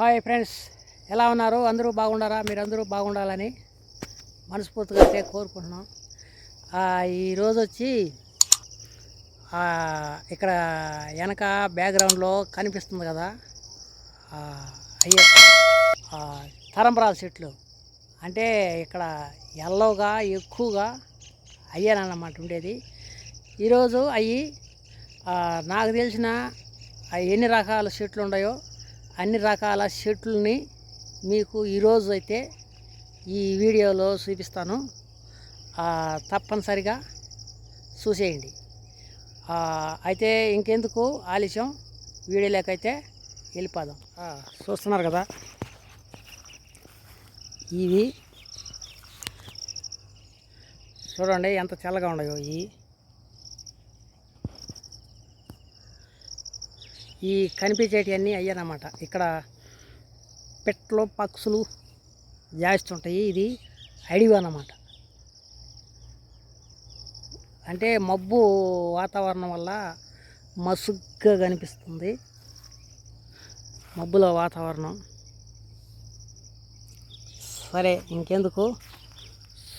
Hi friends ఎలా ఉన్నారు? అందరూ బాగుండారా? మీరు అందరూ బాగుండాలని మనస్ఫూర్తిగా అయితే కోరుకుంటున్నాం. ఈరోజు వచ్చి ఇక్కడ వెనక బ్యాక్గ్రౌండ్లో కనిపిస్తుంది కదా అయ్యే తరంబరాల చెట్లు. అంటే ఇక్కడ ఎల్లవుగా ఎక్కువగా అయ్యానన్నమాట ఉండేది. ఈరోజు అవి నాకు తెలిసిన ఎన్ని రకాల చెట్లు ఉన్నాయో అన్ని రకాల చెట్లని మీకు ఈరోజు అయితే ఈ వీడియోలో చూపిస్తాను. తప్పనిసరిగా చూసేయండి. అయితే ఇంకెందుకు ఆలస్యం? వీడియోలోకైతే వెళ్ళిపోదాం. చూస్తున్నారు కదా? ఇవి చూడండి ఎంత చల్లగా ఉన్నాయో ఇవి. ఈ కనిపించేటివన్నీ అయ్యానమాట ఇక్కడ పెట్లు పక్షులు జాస్తుంటాయి ఇది అడవి అన్నమాట. అంటే మబ్బు వాతావరణం వల్ల మసుగ్గా కనిపిస్తుంది. మబ్బుల వాతావరణం. సరే ఇంకెందుకు?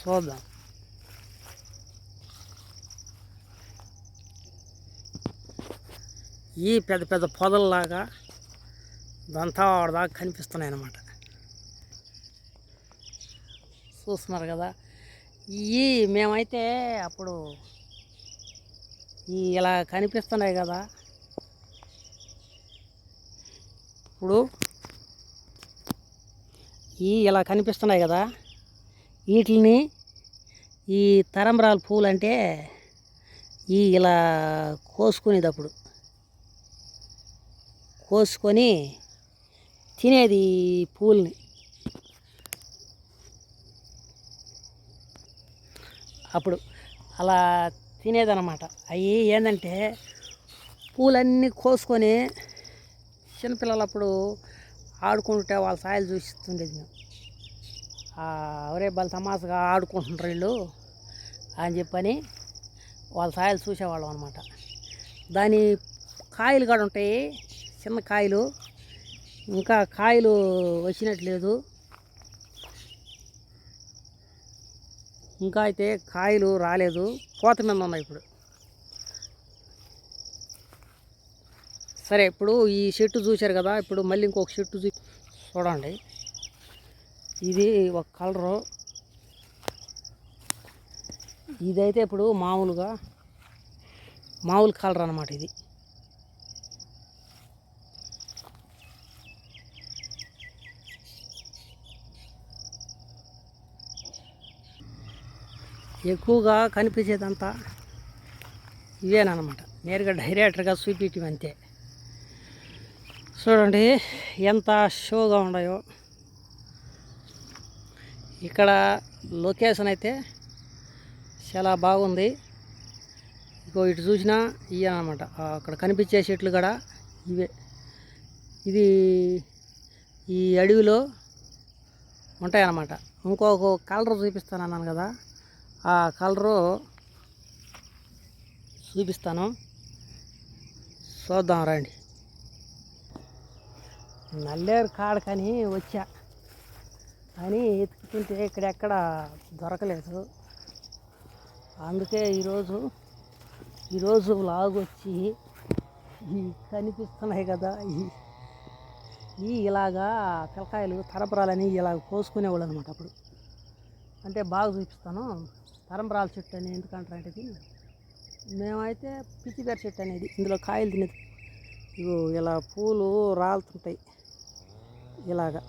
చూద్దాం. ఈ పెద్ద పెద్ద పొదల్లాగా దంతా దాకా కనిపిస్తున్నాయి అన్నమాట చూస్తున్నారు కదా? ఈ మేమైతే అప్పుడు ఈ ఇలా కనిపిస్తున్నాయి కదా? ఇప్పుడు ఈ ఇలా కనిపిస్తున్నాయి కదా? వీటిని ఈ తరంబరాల పూలు అంటే ఈ ఇలా కోసుకునేటప్పుడు కోసుకొని తినేది పూల్ని. అప్పుడు అలా తినేదన్నమాట. అవి ఏంటంటే పూలన్నీ కోసుకొని చిన్నపిల్లలప్పుడు ఆడుకుంటుంటే వాళ్ళ సాయలు చూస్తుండేది మేము. ఎవరే ఒరే బల తమాసగా ఆడుకుంటుంటారు వీళ్ళు అని చెప్పని వాళ్ళ సాయలు చూసేవాళ్ళం అనమాట దాని కాయలు కూడా ఉంటాయి చిన్న కాయలు. ఇంకా కాయలు వచ్చినట్లేదు. ఇంకా అయితే కాయలు రాలేదు. కోత మీద ఇప్పుడు. సరే ఇప్పుడు ఈ చెట్టు చూశారు కదా ఇప్పుడు మళ్ళీ ఇంకొక చెట్టు చూ చూడండి. ఇది ఒక కలరు. ఇదైతే ఇప్పుడు మామూలుగా మామూలు కలర్ అనమాట ఇది. ఎక్కువగా కనిపించేదంతా ఇవేనమాట నేరుగా డైరెక్టర్గా చూపించడం అంతే. చూడండి ఎంత షోగా ఉన్నాయో. ఇక్కడ లొకేషన్ అయితే చాలా బాగుంది. ఇంకో ఇటు చూసినా ఇవేనమాట అక్కడ కనిపించే చెట్లు కూడా ఇవే. ఇది ఈ అడవిలో ఉంటాయన్నమాట. ఇంకొక కలర్ చూపిస్తాను అన్నాను కదా. ఆ కలరు చూపిస్తాను. చూద్దాం రండి. నల్లేరు కాడకని వచ్చా. అని ఎత్తుకుంటే ఇక్కడెక్కడ దొరకలేదు. అందుకే ఈరోజు ఈరోజు లాగు వచ్చి ఈ కనిపిస్తున్నాయి కదా ఈ ఈ ఇలాగా పిల్లకాయలు తరపరాలని ఇలా కోసుకునేవాళ్ళు అనమాట అప్పుడు. అంటే బాగా చూపిస్తాను. తరంబరాల చెట్టు అని ఎందుకంటారంటే ఇది? మేమైతే పిచ్చిగారి చెట్టు అనేది ఇందులో కాయలు తినేది. ఇగో ఇలా పూలు రాలుతుంటాయి. ఇలాగా.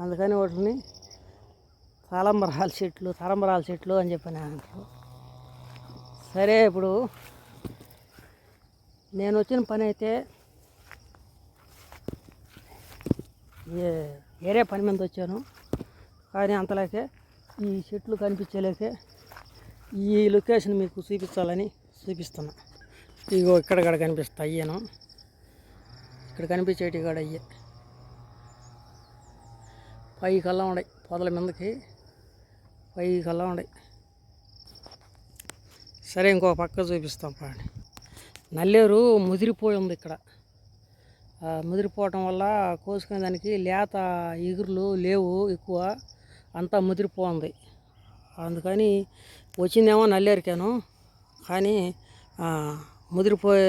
అందుకని వాటిని తలంబరాల చెట్లు తరంబరాల చెట్లు అని చెప్పిన అంటారు. సరే ఇప్పుడు నేను వచ్చిన పని అయితే ఏ- వేరే పని మీద వచ్చాను. కానీ అంతలాగే ఈ చెట్లు కనిపించలేకే ఈ లొకేషన్ మీకు చూపించాలని చూపిస్తున్నా. ఇగో ఇక్కడ కూడా కనిపిస్తా అయ్యాను. ఇక్కడ కనిపించేటి కూడా అయ్యే. పై కల్లా ఉన్నాయి పొదల మీదకి. పై కల్లా ఉన్నాయి సరే ఇంకో పక్క చూపిస్తాం పాడి. నల్లేరు ముదిరిపోయి ఉంది ఇక్కడ. ఆ, ముదిరిపోవటం వల్ల కోసుకునే దానికి లేత ఎగురులు లేవు ఎక్కువ. అంతా ముదిరిపోతుంది అందుకని వచ్చిందేమో నల్లేరికాను. కానీ ముదిరిపోయి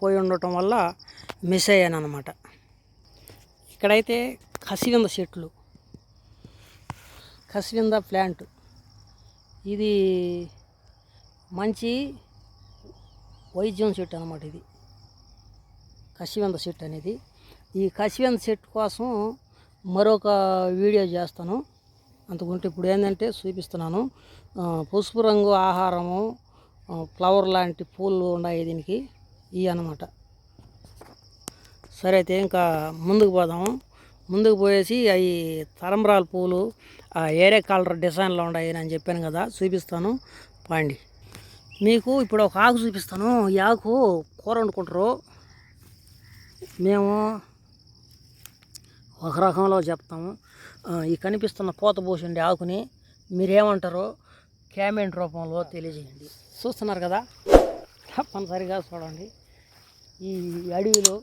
పోయి ఉండటం వల్ల మిస్ అయ్యాను అనమాట ఇక్కడైతే కసివింద చెట్లు. కసివింద ప్లాంట్. ఇది మంచి వైద్యం చెట్టు అనమాట ఇది. కసివింద చెట్టు అనేది. ఈ కసివింద చెట్టు కోసం మరొక వీడియో చేస్తాను. అంతకుంటే ఇప్పుడు ఏంటంటే చూపిస్తున్నాను పసుపు రంగు ఆహారము ఫ్లవర్ లాంటి పూలు ఉన్నాయి దీనికి ఇవి అన్నమాట. సరే అయితే ఇంకా ముందుకు పోదాము. ముందుకు పోయేసి అవి తరంబరాల పూలు ఆ ఏరే కలర్ డిజైన్లో ఉన్నాయి అని చెప్పాను కదా చూపిస్తాను. పాండి. మీకు ఇప్పుడు ఒక ఆకు చూపిస్తాను. ఈ ఆకు కూర వండుకుంటారు. మేము ఒక రకంలో చెప్తాము. ఈ కనిపిస్తున్న పూత పోసిండే ఆకుని మీరేమంటారో క్యామెంట్ రూపంలో తెలియజేయండి. చూస్తున్నారు కదా? తప్పనిసరిగా చూడండి. ఈ అడవిలో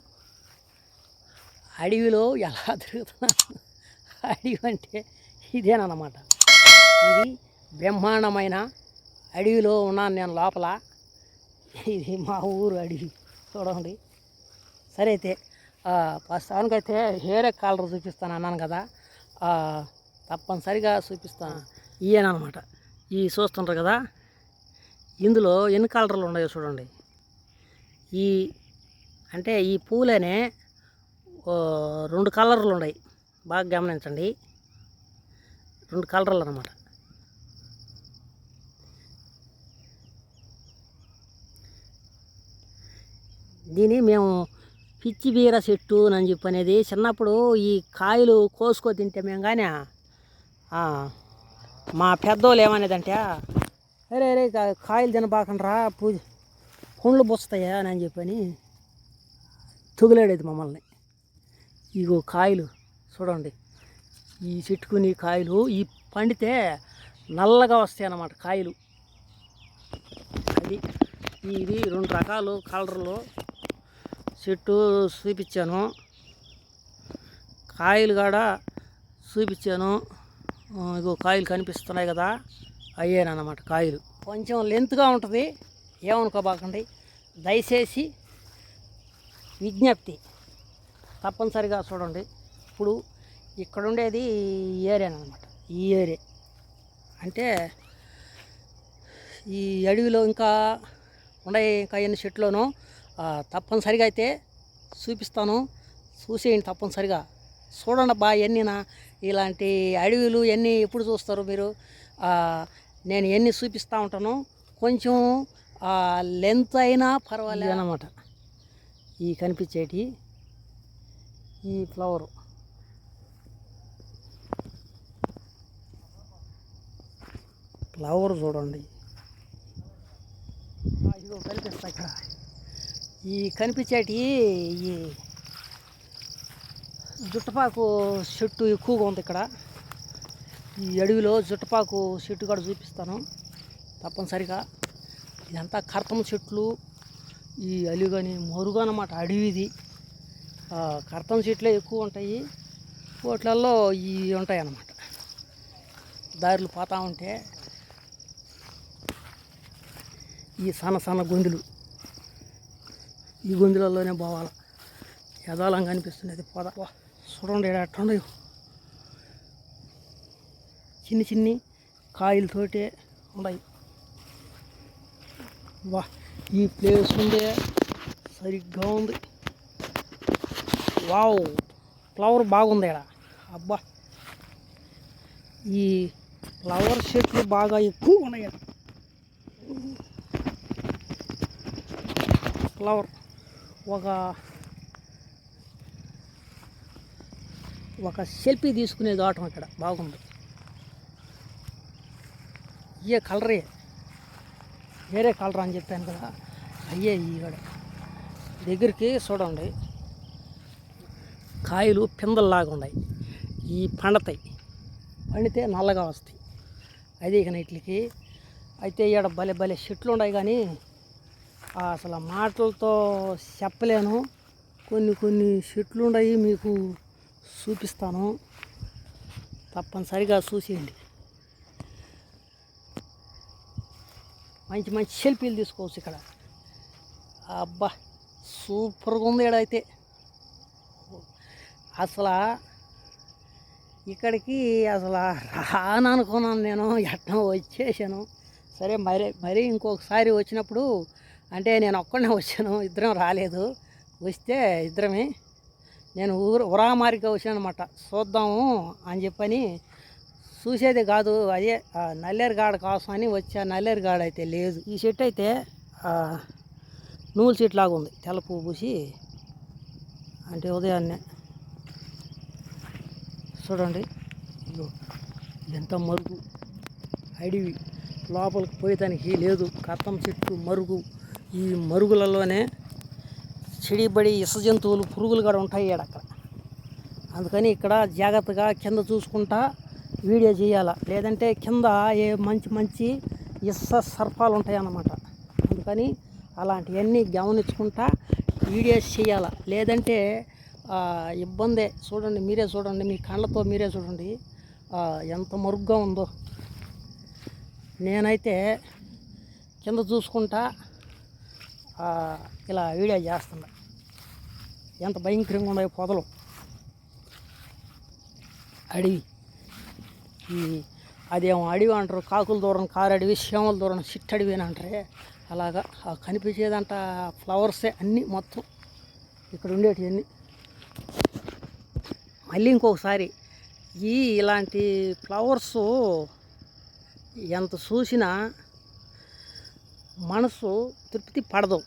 అడవిలో ఎలా తిరుగుతున్నాను అడవి అంటే ఇదేనమాట ఇది బ్రహ్మాండమైన అడవిలో ఉన్నాను నేను లోపల. ఇది మా ఊరు అడవి. చూడండి. సరే అయితే ఆ, ప్రస్తుతానికైతే హేరే కాలర్ చూపిస్తాను అన్నాను కదా. తప్పనిసరిగా చూపిస్తాను. అనమాట ఈ చూస్తుంటారు కదా ఇందులో ఎన్ని కలర్లు ఉన్నాయో చూడండి. ఈ అంటే ఈ పూలనే ఓ, రెండు కలర్లు ఉన్నాయి. బాగా గమనించండి. రెండు కలర్లు అనమాట దీన్ని మేము పిచ్చి బీర చెట్టు అని చెప్పి అనేది చిన్నప్పుడు ఈ కాయలు కోసుకో తింటే మేము కానీ మా పెద్దోళ్ళు ఏమనేదంటే అరే అరే కాయలు తినబాకండ్రా పూజ కుండ్లు బుస్తాయా అని చెప్పని తుగులాడేది మమ్మల్ని. ఇగో కాయలు చూడండి ఈ చెట్టుకుని కాయలు ఈ పండితే నల్లగా వస్తాయి అన్నమాట కాయలు. అది ఇది రెండు రకాలు కలర్లు చెట్టు చూపించాను కాయలు కాడ చూపించాను ఇగో కాయలు కనిపిస్తున్నాయి కదా అయ్యేనమాట కాయలు. కొంచెం లెంత్గా ఉంటుంది. ఏమనుకోబాకండి దయచేసి విజ్ఞప్తి. తప్పనిసరిగా చూడండి. ఇప్పుడు ఇక్కడ ఉండేది ఈ ఏరియా ఈ ఏరియా అంటే ఈ అడవిలో ఇంకా ఉన్నాయి ఇంకా ఎన్ని చెట్లును తప్పనిసరిగా అయితే చూపిస్తాను. చూసేయండి తప్పనిసరిగా. చూడండి బా ఎన్నినా ఇలాంటి అడవిలు ఎన్ని ఎప్పుడు చూస్తారు మీరు? నేను ఎన్ని చూపిస్తూ ఉంటాను. కొంచెం లెంత్ అయినా పర్వాలేదు అనమాట ఈ కనిపించేటి ఈ ఫ్లవరు. ఫ్లవర్ చూడండి. ఇదిగో కనిపిస్తాయి ఇక్కడ. ఈ కనిపించేటి ఈ జుట్టపాకు చెట్టు ఎక్కువగా ఉంది ఇక్కడ. ఈ అడవిలో జుట్టపాకు చెట్టు కూడా చూపిస్తాను తప్పనిసరిగా. ఇదంతా కర్తం చెట్లు. ఈ అలిగని మరుగు అన్నమాట అడవిది. ఆ, కర్తం చెట్లే ఎక్కువ ఉంటాయి. వాటిలలో ఈ ఉంటాయి అన్నమాట. దారులు పోతా ఉంటే ఈ సన్న సన్న గొంతులు ఈ గొంతులలోనే పోవాలి. యదాలంగా అనిపిస్తున్నది పోదా. చూడండి ఈడ ఎట్టుండవు చిన్ని చిన్ని కాయలతోటే ఉన్నాయి. వా. ఈ ప్లేస్ ఉందే సరిగ్గా ఉంది. వావ్. ఫ్లవర్ బాగుంది ఇక్కడ అబ్బా. ఈ ఫ్లవర్ చెట్లు బాగా ఎక్కువ ఉన్నాయి. ఫ్లవర్. ఒక ఒక సెల్ఫీ తీసుకునే దాటం ఇక్కడ బాగుంది. ఇయ్యే కలరే వేరే కలర్ అని చెప్పాను కదా. అయ్యే ఇక్కడ దగ్గరికి చూడండి. కాయలు పిందల్లాగా ఉన్నాయి. ఈ పండతాయి. పండితే నల్లగా వస్తాయి. అదే ఇక నైట్లకి. అయితే ఇక్కడ భలే భలే చెట్లు ఉన్నాయి కానీ అసలు మాటలతో చెప్పలేను. కొన్ని కొన్ని చెట్లు ఉన్నాయి మీకు చూపిస్తాను. తప్పనిసరిగా చూసేయండి. మంచి మంచి సెల్ఫీలు తీసుకోవచ్చు ఇక్కడ. అబ్బా సూపర్గా ఉంది ఇక్కడైతే అసలు ఇక్కడికి అసలు రాను అనుకున్నాను నేను. ఎట్లా వచ్చేసాను. సరే మరి మరి ఇంకొకసారి వచ్చినప్పుడు అంటే నేను ఒక్కడనే వచ్చాను ఇద్దరం రాలేదు. వస్తే ఇద్దరమే. నేను ఊరు ఉరామారిగా వచ్చాను అనమాట చూద్దాము అని చెప్పని చూసేది కాదు అదే ఆ నల్లేరుగాడ కోసం అని వచ్చా నల్లేరుగాడ అయితే లేదు. ఈ చెట్టు అయితే నూలు చెట్టు లాగా ఉంది తెల్ల పువ్వు పూసి. అంటే ఉదయాన్నే. చూడండి. ఇదిగో ఎంత మరుగు. అడివి లోపలికి పోయేదానికి లేదు. కత్తం చెట్టు మరుగు. ఈ మరుగులలోనే చెడిబడి ఇస జంతువులు పురుగులు కూడా ఉంటాయి అక్కడ. అందుకని ఇక్కడ జాగ్రత్తగా కింద చూసుకుంటా వీడియో చేయాల? లేదంటే కింద ఏ మంచి మంచి ఇస సర్పాలు ఉంటాయి అన్నమాట అందుకని అలాంటివన్నీ గమనించుకుంటా వీడియోస్ చేయాల? లేదంటే ఇబ్బందే. చూడండి మీరే చూడండి మీ కళ్ళతో మీరే చూడండి. ఎంత మరుగ్గా ఉందో. నేనైతే కింద చూసుకుంటా ఇలా వీడియో చేస్తున్నా. ఎంత భయంకరంగా ఉన్నాయి పొదలు. అడవి. ఈ అదేమో అడవి అంటారు కాకుల దూరం కారడివి అడవి శ్యామల దూరం చిట్టడివి అని అంటారే. అలాగా కనిపించేదంట ఫ్లవర్సే అన్నీ మొత్తం. ఇక్కడ ఉండేటివన్నీ. మళ్ళీ ఇంకొకసారి ఈ ఇలాంటి ఫ్లవర్స్ ఎంత చూసినా మనసు తృప్తి పడదు.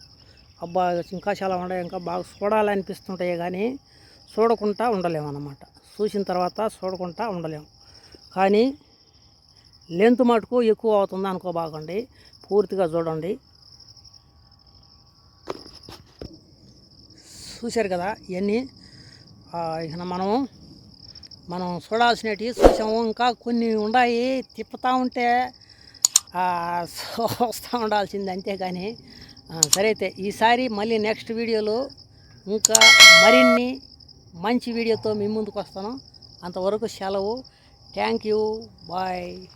అబ్బా ఇంకా చాలా ఉన్నాయి ఇంకా బాగా చూడాలనిపిస్తుంటాయి కానీ చూడకుండా ఉండలేము అన్నమాట చూసిన తర్వాత చూడకుండా ఉండలేము కానీ లెంత్ మటుకు ఎక్కువ అవుతుంది అనుకోబాకండి. పూర్తిగా చూడండి. చూశారు కదా ఇవన్నీ ఇక మనము మనం చూడాల్సినవి చూసాము. ఇంకా కొన్ని ఉన్నాయి తిప్పుతూ ఉంటే వస్తూ ఉండాల్సింది అంతేగాని సరైతే సరే అయితే ఈసారి మళ్ళీ నెక్స్ట్ వీడియోలో ఇంకా మరిన్ని మంచి వీడియోతో మీ ముందుకు వస్తాను. అంతవరకు సెలవు. Thank you. బాయ్.